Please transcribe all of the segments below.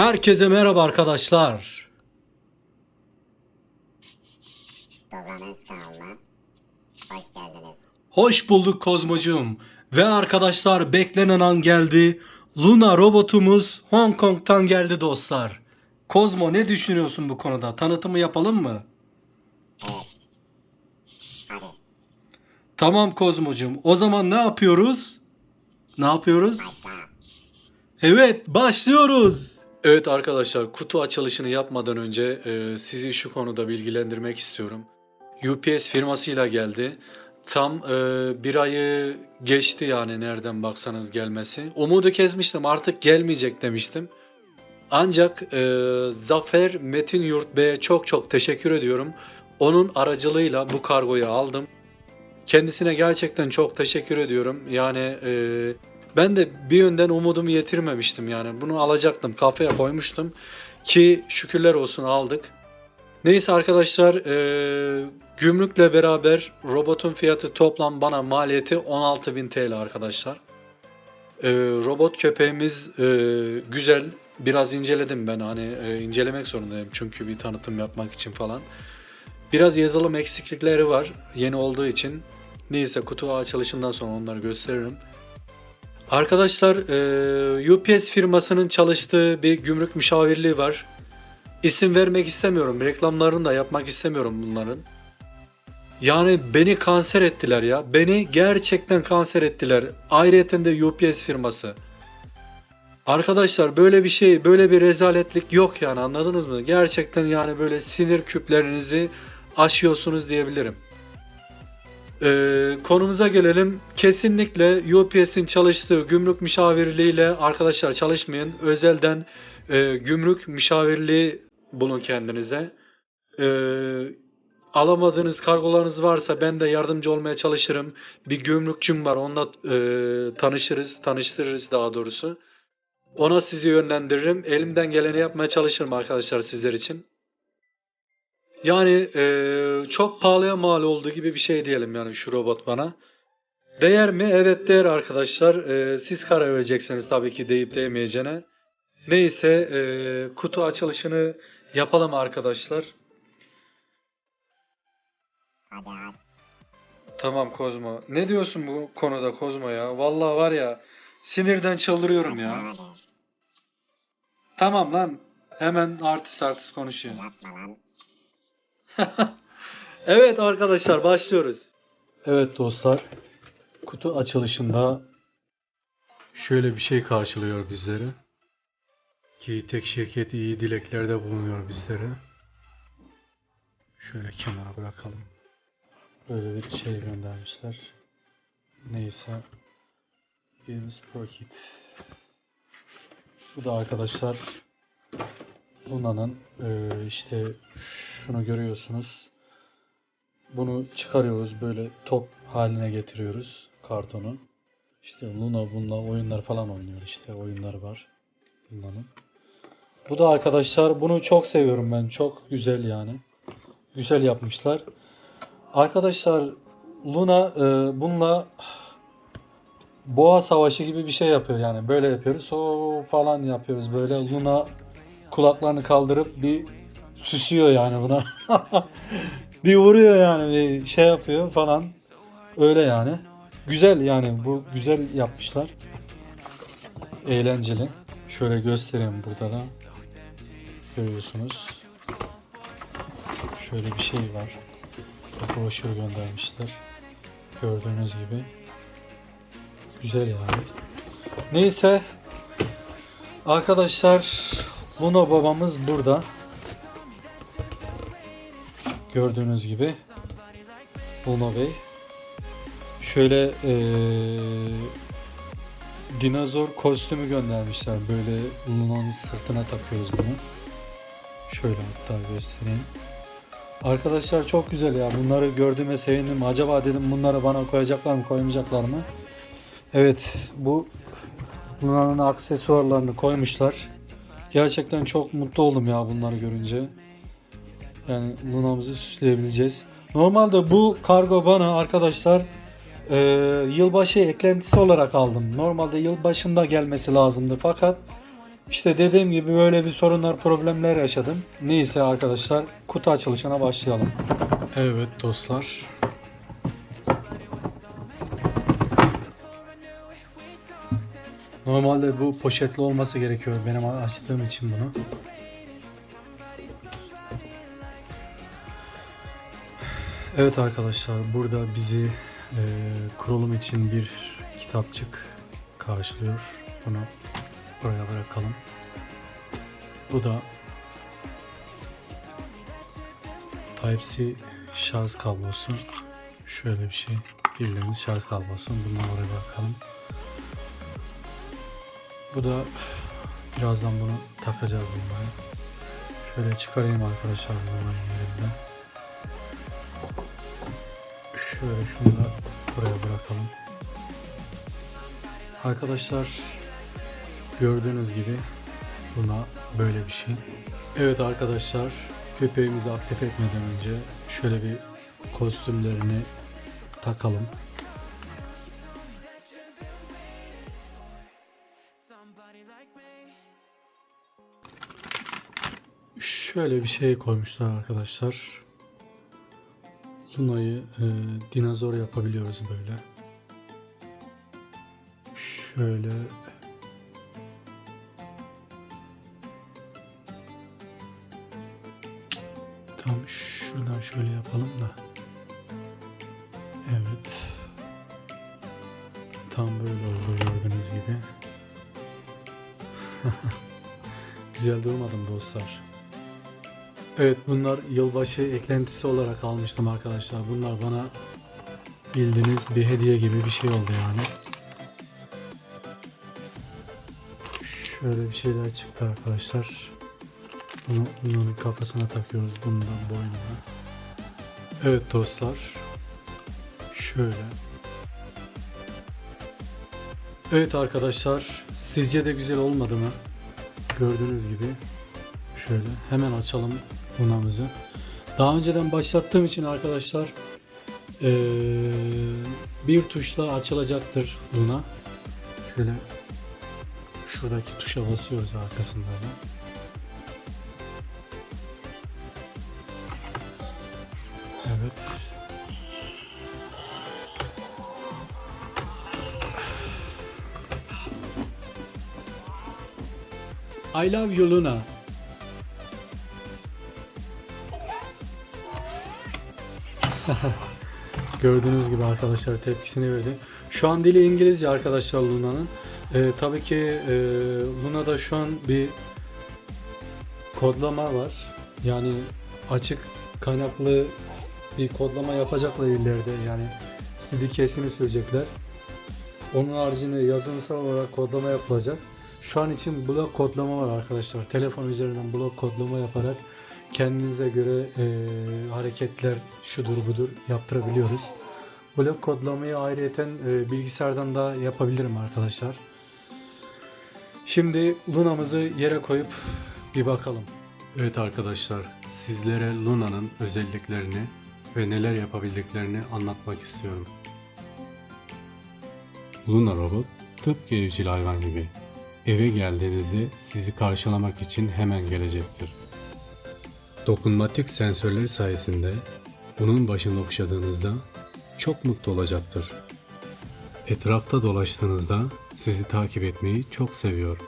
Herkese merhaba arkadaşlar. Dobranız kanalına hoş geldiniz. Hoş bulduk Kozmocuğum. Ve arkadaşlar beklenen an geldi. Luna robotumuz Hong Kong'tan geldi dostlar. Kozmo ne düşünüyorsun bu konuda? Tanıtımı yapalım mı? Evet. Hadi Tamam Kozmocuğum. O zaman ne yapıyoruz? Ne yapıyoruz? başla. Evet başlıyoruz. Evet arkadaşlar kutu açılışını yapmadan önce e, sizi şu konuda bilgilendirmek istiyorum. UPS firmasıyla geldi. Tam e, bir ayı geçti yani nereden baksanız gelmesi. Umudu kesmiştim artık gelmeyecek demiştim. Ancak e, Zafer Metin Yurt Bey'e çok çok teşekkür ediyorum. Onun aracılığıyla bu kargoyu aldım. Kendisine gerçekten çok teşekkür ediyorum. Yani e, ben de bir yönden umudumu yitirmemiştim yani. Bunu alacaktım, kafaya koymuştum ki şükürler olsun aldık. Neyse arkadaşlar e, gümrükle beraber robotun fiyatı toplam bana maliyeti 16.000 TL arkadaşlar. E, robot köpeğimiz e, güzel. Biraz inceledim ben hani e, incelemek zorundayım çünkü bir tanıtım yapmak için falan. Biraz yazılım eksiklikleri var yeni olduğu için. Neyse kutu açılışından sonra onları gösteririm. Arkadaşlar e, UPS firmasının çalıştığı bir gümrük müşavirliği var. İsim vermek istemiyorum. Reklamlarını da yapmak istemiyorum bunların. Yani beni kanser ettiler ya. Beni gerçekten kanser ettiler. Ayrıyeten de UPS firması. Arkadaşlar böyle bir şey, böyle bir rezaletlik yok yani anladınız mı? Gerçekten yani böyle sinir küplerinizi aşıyorsunuz diyebilirim. Ee, konumuza gelelim. Kesinlikle UPS'in çalıştığı gümrük müşavirliğiyle arkadaşlar çalışmayın. Özelden e, gümrük müşavirliği bulun kendinize. Ee, alamadığınız kargolarınız varsa ben de yardımcı olmaya çalışırım. Bir gümrükçüm var onunla e, tanışırız, tanıştırırız daha doğrusu. Ona sizi yönlendiririm. Elimden geleni yapmaya çalışırım arkadaşlar sizler için. Yani eee, çok pahalıya mal olduğu gibi bir şey diyelim yani şu robot bana. Değer mi? Evet değer arkadaşlar. Eee, siz karar vereceksiniz tabii ki deyip değmeyeceğine. Neyse eee, kutu açılışını yapalım arkadaşlar. Tamam Kozmo. Ne diyorsun bu konuda Kozmo ya? Vallahi var ya sinirden çıldırıyorum ya. Tamam lan. Hemen artist artist konuşuyor. Yapma lan. Evet arkadaşlar başlıyoruz. Evet dostlar. Kutu açılışında şöyle bir şey karşılıyor bizleri. Ki tek şirket iyi dileklerde bulunuyor bizlere. Şöyle kenara bırakalım. Böyle bir şey göndermişler. Neyse. Games Pro Kit. Bu da arkadaşlar Luna'nın eee, işte şunu görüyorsunuz. Bunu çıkarıyoruz böyle top haline getiriyoruz kartonu. İşte Luna bununla oyunlar falan oynuyor işte oyunlar var Luna'nın. Bu da arkadaşlar bunu çok seviyorum ben. Çok güzel yani. Güzel yapmışlar. Arkadaşlar Luna e, bununla boğa savaşı gibi bir şey yapıyor yani. Böyle yapıyoruz. O falan yapıyoruz böyle. Luna kulaklarını kaldırıp bir süsüyor yani buna. bir vuruyor yani bir şey yapıyor falan. Öyle yani. Güzel yani bu güzel yapmışlar. Eğlenceli. Şöyle göstereyim burada da. Görüyorsunuz. Şöyle bir şey var. Broşür göndermişler. Gördüğünüz gibi. Güzel yani. Neyse. Arkadaşlar Luna babamız burada. Gördüğünüz gibi. Luna Bey. Şöyle eee dinozor kostümü göndermişler. Böyle Luna'nın sırtına takıyoruz bunu. Şöyle hatta göstereyim. Arkadaşlar çok güzel ya. Bunları gördüğüme sevindim. Acaba dedim bunları bana koyacaklar mı koymayacaklar mı? Evet bu Luna'nın aksesuarlarını koymuşlar. Gerçekten çok mutlu oldum ya bunları görünce. Yani Luna'mızı süsleyebileceğiz. Normalde bu kargo bana arkadaşlar e, yılbaşı eklentisi olarak aldım. Normalde yılbaşında gelmesi lazımdı fakat İşte dediğim gibi böyle bir sorunlar, problemler yaşadım. Neyse arkadaşlar kutu açılışına başlayalım. Evet dostlar. Normalde bu poşetli olması gerekiyor benim açtığım için bunu. Evet arkadaşlar burada bizi e, kurulum için bir kitapçık karşılıyor. Bunu buraya bırakalım. Bu da Type-C şarj kablosu. Şöyle bir şey. Bildiğiniz şarj kablosu. Bunu oraya bırakalım. Bu da birazdan bunu takacağız bunları. Şöyle çıkarayım arkadaşlar bunların yerinden. Şöyle şunu da buraya bırakalım. Arkadaşlar gördüğünüz gibi buna böyle bir şey. Evet arkadaşlar köpeğimizi aktif etmeden önce şöyle bir kostümlerini takalım. Şöyle bir şey koymuşlar arkadaşlar. Luna'yı e, dinozor yapabiliyoruz böyle. Şöyle tam şuradan şöyle yapalım da. Evet. Tam böyle oldu gördüğünüz gibi. Güzel durmadım dostlar. Evet bunlar yılbaşı eklentisi olarak almıştım arkadaşlar. Bunlar bana bildiğiniz bir hediye gibi bir şey oldu yani. Şöyle bir şeyler çıktı arkadaşlar. Bunu bunun kafasına takıyoruz. Bundan boynuna. Evet dostlar. Şöyle. Evet arkadaşlar. Sizce de güzel olmadı mı? Gördüğünüz gibi. Şöyle hemen açalım lunamızı. Daha önceden başlattığım için arkadaşlar bir tuşla açılacaktır luna. Şöyle şuradaki tuşa basıyoruz arkasında da. Evet. I love you Luna. Gördüğünüz gibi arkadaşlar tepkisini verdi. Şu an dili İngilizce arkadaşlar Luna'nın. Ee, tabii ki e, Luna'da şu an bir kodlama var. Yani açık kaynaklı bir kodlama yapacaklar ileride. Yani CDK'sini sürecekler. Onun haricinde yazılımsal olarak kodlama yapılacak. Şu an için blok kodlama var arkadaşlar. Telefon üzerinden blok kodlama yaparak kendinize göre e, hareketler şudur budur yaptırabiliyoruz. Blok kodlamayı ayrıyeten e, bilgisayardan da yapabilirim arkadaşlar. Şimdi Luna'mızı yere koyup bir bakalım. Evet arkadaşlar sizlere Luna'nın özelliklerini ve neler yapabildiklerini anlatmak istiyorum. Luna robot tıpkı evcil hayvan gibi. Eve geldiğinizde sizi karşılamak için hemen gelecektir. Dokunmatik sensörleri sayesinde onun başını okşadığınızda çok mutlu olacaktır. Etrafta dolaştığınızda sizi takip etmeyi çok seviyor.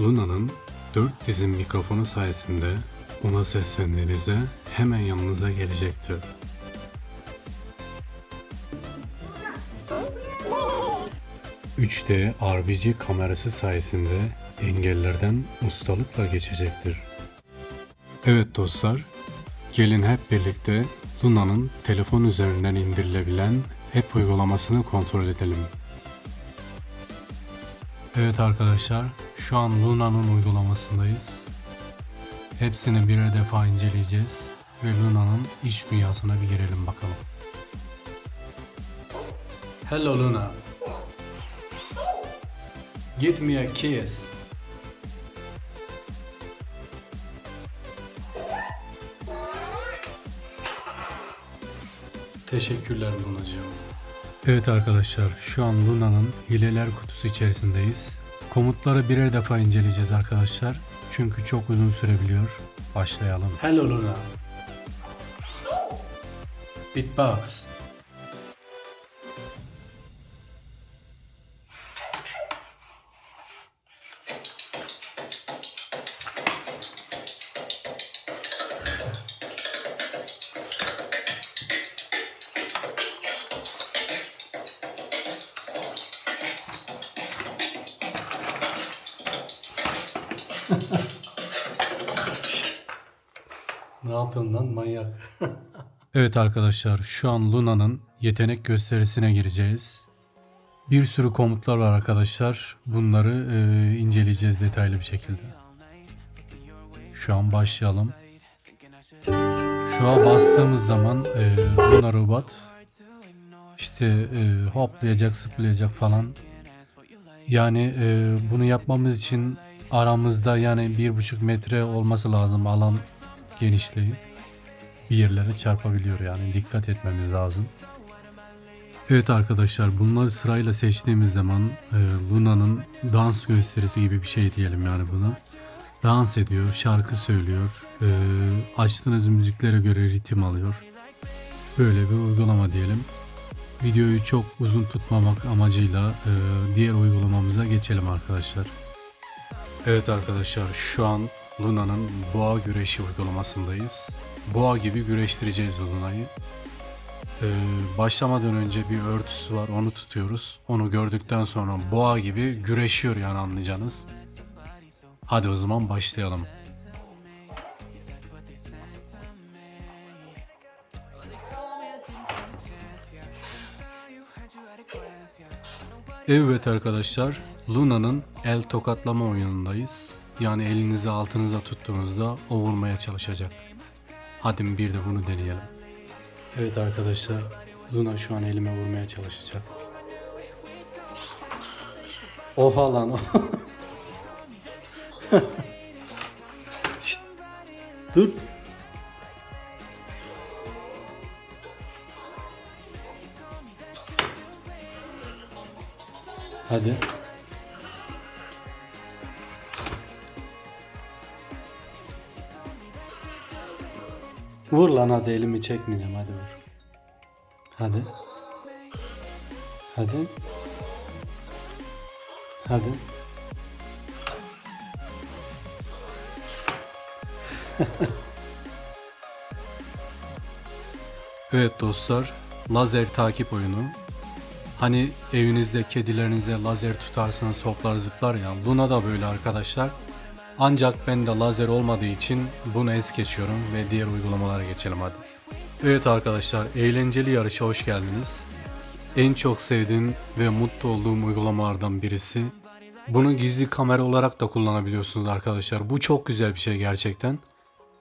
Luna'nın dört dizim mikrofonu sayesinde ona seslendiğinizde hemen yanınıza gelecektir. 3D RBG kamerası sayesinde engellerden ustalıkla geçecektir. Evet dostlar, gelin hep birlikte Luna'nın telefon üzerinden indirilebilen app uygulamasını kontrol edelim. Evet arkadaşlar, şu an Luna'nın uygulamasındayız. Hepsini birer defa inceleyeceğiz ve Luna'nın iç dünyasına bir girelim bakalım. Hello Luna. Give me a kiss. Teşekkürler Lunacığım. Evet arkadaşlar şu an Luna'nın hileler kutusu içerisindeyiz. Komutları birer defa inceleyeceğiz arkadaşlar. Çünkü çok uzun sürebiliyor. Başlayalım. Hello Luna. Beatbox. Ne yapıyorsun lan manyak? evet arkadaşlar şu an Luna'nın yetenek gösterisine gireceğiz. Bir sürü komutlar var arkadaşlar. Bunları e, inceleyeceğiz detaylı bir şekilde. Şu an başlayalım. Şu an bastığımız zaman e, Luna robot işte e, hoplayacak, zıplayacak falan. Yani e, bunu yapmamız için aramızda yani bir buçuk metre olması lazım alan genişliği. Bir yerlere çarpabiliyor yani dikkat etmemiz lazım. Evet arkadaşlar bunları sırayla seçtiğimiz zaman e, Luna'nın dans gösterisi gibi bir şey diyelim yani buna. Dans ediyor, şarkı söylüyor, e, açtığınız müziklere göre ritim alıyor. Böyle bir uygulama diyelim. Videoyu çok uzun tutmamak amacıyla e, diğer uygulamamıza geçelim arkadaşlar. Evet arkadaşlar şu an Luna'nın boğa güreşi uygulamasındayız. Boğa gibi güreştireceğiz Luna'yı. Ee, başlamadan önce bir örtüsü var onu tutuyoruz. Onu gördükten sonra boğa gibi güreşiyor yani anlayacağınız. Hadi o zaman başlayalım. Evet arkadaşlar, Luna'nın el tokatlama oyunundayız. Yani elinizi altınıza tuttuğunuzda o vurmaya çalışacak. Hadi bir de bunu deneyelim. Evet arkadaşlar, Luna şu an elime vurmaya çalışacak. Oha lan. Şşt, Dur. Hadi. Vur lan hadi elimi çekmeyeceğim hadi vur. Hadi. Hadi. Hadi. evet dostlar, lazer takip oyunu. Hani evinizde kedilerinize lazer tutarsanız toplar zıplar ya. Luna da böyle arkadaşlar. Ancak bende lazer olmadığı için bunu es geçiyorum ve diğer uygulamalara geçelim hadi. Evet arkadaşlar eğlenceli yarışa hoş geldiniz. En çok sevdiğim ve mutlu olduğum uygulamalardan birisi. Bunu gizli kamera olarak da kullanabiliyorsunuz arkadaşlar. Bu çok güzel bir şey gerçekten.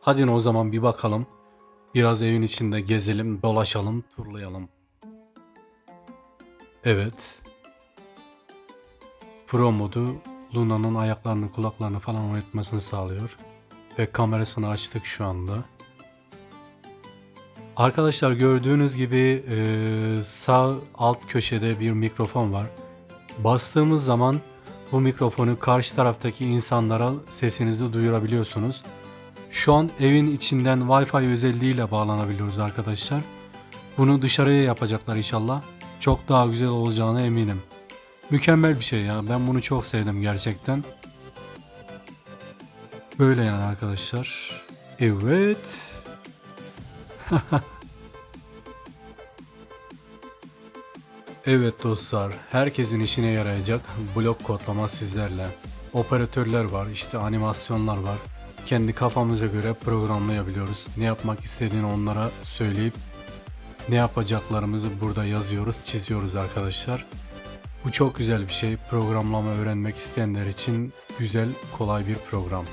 Hadi o zaman bir bakalım. Biraz evin içinde gezelim, dolaşalım, turlayalım. Evet. Pro modu Luna'nın ayaklarını, kulaklarını falan oynatmasını sağlıyor. Ve kamerasını açtık şu anda. Arkadaşlar gördüğünüz gibi e, sağ alt köşede bir mikrofon var. Bastığımız zaman bu mikrofonu karşı taraftaki insanlara sesinizi duyurabiliyorsunuz. Şu an evin içinden Wi-Fi özelliğiyle bağlanabiliyoruz arkadaşlar. Bunu dışarıya yapacaklar inşallah. Çok daha güzel olacağına eminim. Mükemmel bir şey ya. Ben bunu çok sevdim gerçekten. Böyle yani arkadaşlar. Evet. evet dostlar. Herkesin işine yarayacak blok kodlama sizlerle. Operatörler var, işte animasyonlar var. Kendi kafamıza göre programlayabiliyoruz. Ne yapmak istediğini onlara söyleyip ne yapacaklarımızı burada yazıyoruz, çiziyoruz arkadaşlar. Bu çok güzel bir şey. Programlama öğrenmek isteyenler için güzel, kolay bir program.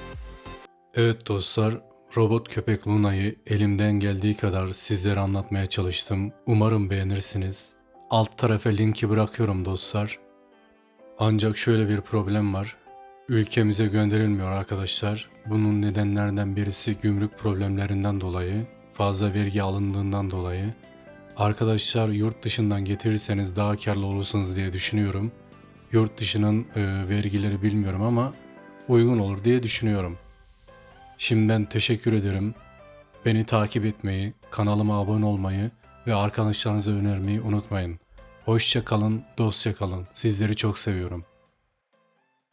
Evet dostlar, robot köpek Luna'yı elimden geldiği kadar sizlere anlatmaya çalıştım. Umarım beğenirsiniz. Alt tarafa linki bırakıyorum dostlar. Ancak şöyle bir problem var. Ülkemize gönderilmiyor arkadaşlar. Bunun nedenlerinden birisi gümrük problemlerinden dolayı, fazla vergi alındığından dolayı. Arkadaşlar yurt dışından getirirseniz daha karlı olursunuz diye düşünüyorum. Yurt dışının e, vergileri bilmiyorum ama uygun olur diye düşünüyorum. Şimdiden teşekkür ederim. Beni takip etmeyi, kanalıma abone olmayı ve arkadaşlarınıza önermeyi unutmayın. Hoşça kalın, dostça kalın. Sizleri çok seviyorum.